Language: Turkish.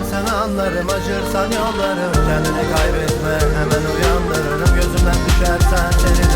Seversen anlarım acırsan yollarım. Kendini kaybetme hemen uyandırırım. Gözümden düşersen seni